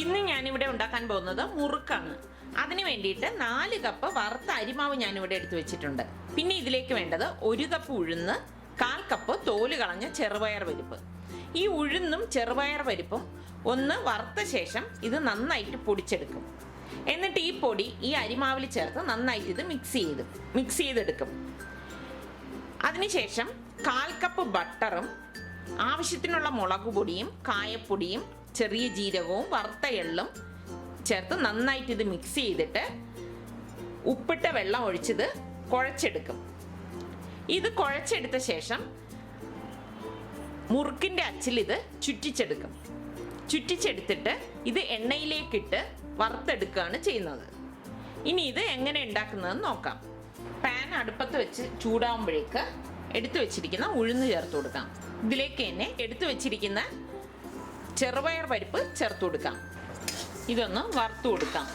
ഇന്ന് ഞാനിവിടെ ഉണ്ടാക്കാൻ പോകുന്നത് മുറുക്കാണ്. അതിന് വേണ്ടിയിട്ട് നാല് കപ്പ് വറുത്ത അരിമാവ് ഞാനിവിടെ എടുത്തു വെച്ചിട്ടുണ്ട്. പിന്നെ ഇതിലേക്ക് വേണ്ടത് ഒരു കപ്പ് ഉഴുന്ന് കാൽ കപ്പ് തോൽ കളഞ്ഞ ചെറുപയർ പരിപ്പ്. ഈ ഉഴുന്നും ചെറുപയർ പരിപ്പും ഒന്ന് വറുത്ത ശേഷം ഇത് നന്നായിട്ട് പൊടിച്ചെടുക്കും. എന്നിട്ട് ഈ പൊടി ഈ അരിമാവിൽ ചേർത്ത് നന്നായിട്ട് ഇത് മിക്സ് ചെയ്ത് മിക്സ് ചെയ്തെടുക്കും. അതിനുശേഷം കാൽ കപ്പ് ബട്ടറും ആവശ്യത്തിനുള്ള മുളക് പൊടിയും കായപ്പൊടിയും ചെറിയ ജീരകവും വറുത്ത എള്ളും ചേർത്ത് നന്നായിട്ട് ഇത് മിക്സ് ചെയ്തിട്ട് ഉപ്പിട്ട വെള്ളം ഒഴിച്ചത് കുഴച്ചെടുക്കും. ഇത് കുഴച്ചെടുത്ത ശേഷം മുറുക്കിന്റെ അച്ചിൽ ഇത് ചുറ്റിച്ചെടുക്കും. ചുറ്റിച്ചെടുത്തിട്ട് ഇത് എണ്ണയിലേക്കിട്ട് വറുത്തെടുക്കുകയാണ് ചെയ്യുന്നത്. ഇനി ഇത് എങ്ങനെ ഉണ്ടാക്കുന്നതെന്ന് നോക്കാം. പാൻ അടുപ്പത്ത് വെച്ച് ചൂടാവുമ്പോഴേക്ക് എടുത്തു വെച്ചിരിക്കുന്ന ഉഴുന്ന് ചേർത്ത് കൊടുക്കാം. ഇതിലേക്ക് തന്നെ എടുത്തു വെച്ചിരിക്കുന്ന ചെറുപയർ പരിപ്പ് ചേർത്ത് കൊടുക്കാം. ഇതൊന്ന് വറുത്ത് കൊടുക്കാം.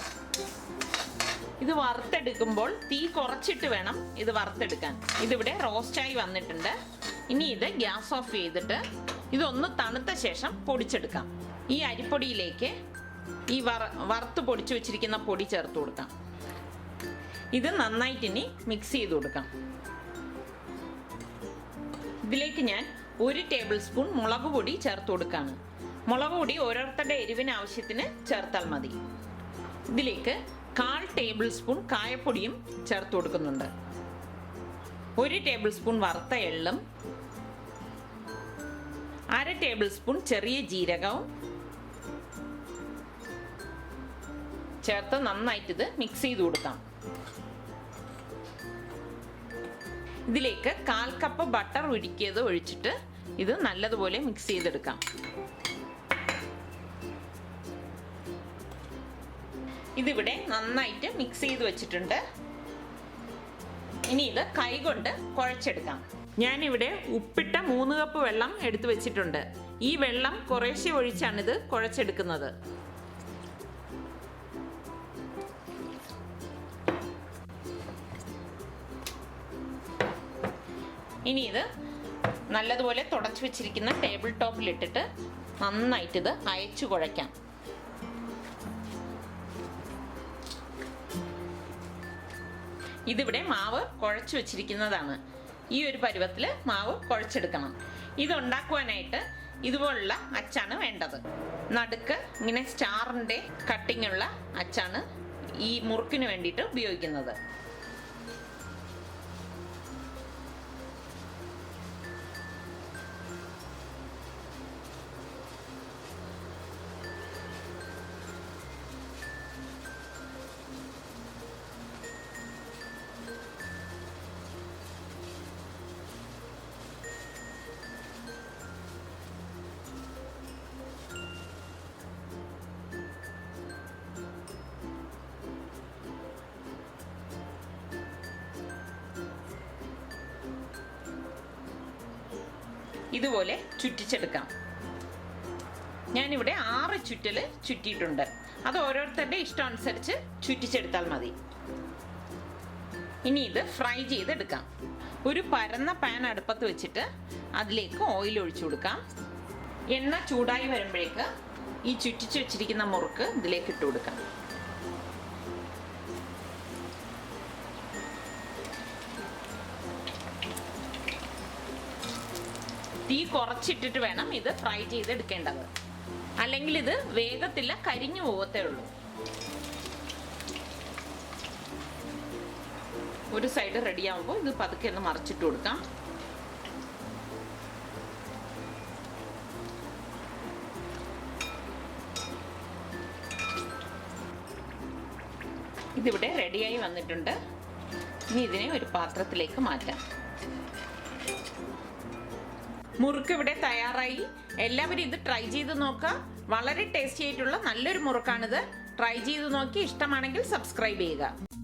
ഇത് വറുത്തെടുക്കുമ്പോൾ തീ കുറച്ചിട്ട് വേണം ഇത് വറുത്തെടുക്കാൻ. ഇതിവിടെ റോസ്റ്റായി വന്നിട്ടുണ്ട്. ഇനി ഇത് ഗ്യാസ് ഓഫ് ചെയ്തിട്ട് ഇതൊന്ന് തണുത്ത ശേഷം പൊടിച്ചെടുക്കാം. ഈ അരിപ്പൊടിയിലേക്ക് ഈ വറ വറുത്ത് പൊടിച്ചു വെച്ചിരിക്കുന്ന പൊടി ചേർത്ത് കൊടുക്കാം. ഇത് നന്നായിട്ട് ഇനി മിക്സ് ചെയ്ത് കൊടുക്കാം. ഇതിലേക്ക് ഞാൻ ഒരു ടേബിൾ സ്പൂൺ മുളക് പൊടി ചേർത്ത് കൊടുക്കുകയാണ് മുളക് പൊടി ഓരോരുത്തരുടെ എരിവിന് ആവശ്യത്തിന് ചേർത്താൽ മതി. ഇതിലേക്ക് കാൽ ടേബിൾ സ്പൂൺ കായപ്പൊടിയും ചേർത്ത് കൊടുക്കുന്നുണ്ട്. ഒരു ടേബിൾ സ്പൂൺ വറുത്ത എള്ളും അര ടേബിൾ സ്പൂൺ ചെറിയ ജീരകവും ചേർത്ത് നന്നായിട്ടിത് മിക്സ് ചെയ്ത് കൊടുക്കാം. ഇതിലേക്ക് കാൽ കപ്പ് ബട്ടർ ഉരുക്കിയത് ഒഴിച്ചിട്ട് ഇത് നല്ലതുപോലെ മിക്സ് ചെയ്തെടുക്കാം. ഇതിവിടെ നന്നായിട്ട് മിക്സ് ചെയ്ത് വെച്ചിട്ടുണ്ട്. ഇനി ഇത് കൈകൊണ്ട് കുഴച്ചെടുക്കാം. ഞാനിവിടെ ഉപ്പിട്ട മൂന്ന് കപ്പ് വെള്ളം എടുത്തു വെച്ചിട്ടുണ്ട്. ഈ വെള്ളം കുറേശ്ശെ ഒഴിച്ചാണ് ഇത് കുഴച്ചെടുക്കുന്നത്. ഇനി ഇത് നല്ലതുപോലെ തുടച്ചു വെച്ചിരിക്കുന്ന ടേബിൾ ടോപ്പിലിട്ടിട്ട് നന്നായിട്ട് ഇത് അയച്ചു കുഴയ്ക്കാം. ഇതിവിടെ മാവ് കുഴച്ചു വെച്ചിരിക്കുന്നതാണ്. ഈ ഒരു പരുവത്തിൽ മാവ് കുഴച്ചെടുക്കണം. ഇത് ഉണ്ടാക്കുവാനായിട്ട് ഇതുപോലുള്ള അച്ചാണ് വേണ്ടത്. നടുക്ക് ഇങ്ങനെ സ്റ്റാറിന്റെ കട്ടിങ്ങുള്ള അച്ചാണ് ഈ മുറുക്കിന് വേണ്ടിയിട്ട് ഉപയോഗിക്കുന്നത്. ഇതുപോലെ ചുറ്റിച്ചെടുക്കാം. ഞാനിവിടെ ആറ് ചുറ്റൽ ചുറ്റിയിട്ടുണ്ട്. അത് ഓരോരുത്തരുടെ ഇഷ്ടം അനുസരിച്ച് ചുറ്റിച്ചെടുത്താൽ മതി. ഇനി ഇത് ഫ്രൈ ചെയ്തെടുക്കാം. ഒരു പരന്ന പാൻ അടുപ്പത്ത് വെച്ചിട്ട് അതിലേക്ക് ഓയിൽ ഒഴിച്ചു കൊടുക്കാം. എണ്ണ ചൂടായി വരുമ്പോഴേക്ക് ഈ ചുറ്റിച്ച് വെച്ചിരിക്കുന്ന മുറുക്ക് ഇതിലേക്ക് ഇട്ട് കൊടുക്കാം. തീ കുറച്ചിട്ടിട്ട് വേണം ഇത് ഫ്രൈ ചെയ്തെടുക്കേണ്ടത്. അല്ലെങ്കിൽ ഇത് വേഗത്തില്ല കരിഞ്ഞു പോകത്തേ ഉള്ളൂ. ഒരു സൈഡ് റെഡി ആവുമ്പോൾ ഇത് പതുക്കെ ഒന്ന് മറിച്ചിട്ട് കൊടുക്കാം. ഇതിവിടെ റെഡിയായി വന്നിട്ടുണ്ട്. ഇനി ഇതിനെ ഒരു പാത്രത്തിലേക്ക് മാറ്റാം. മുറുക്ക് ഇവിടെ തയ്യാറായി. എല്ലാവരും ഇത് ട്രൈ ചെയ്ത് നോക്കുക. വളരെ ടേസ്റ്റി ആയിട്ടുള്ള നല്ലൊരു മുറുക്കാണിത്. ട്രൈ ചെയ്ത് നോക്കി ഇഷ്ടമാണെങ്കിൽ സബ്സ്ക്രൈബ് ചെയ്യുക.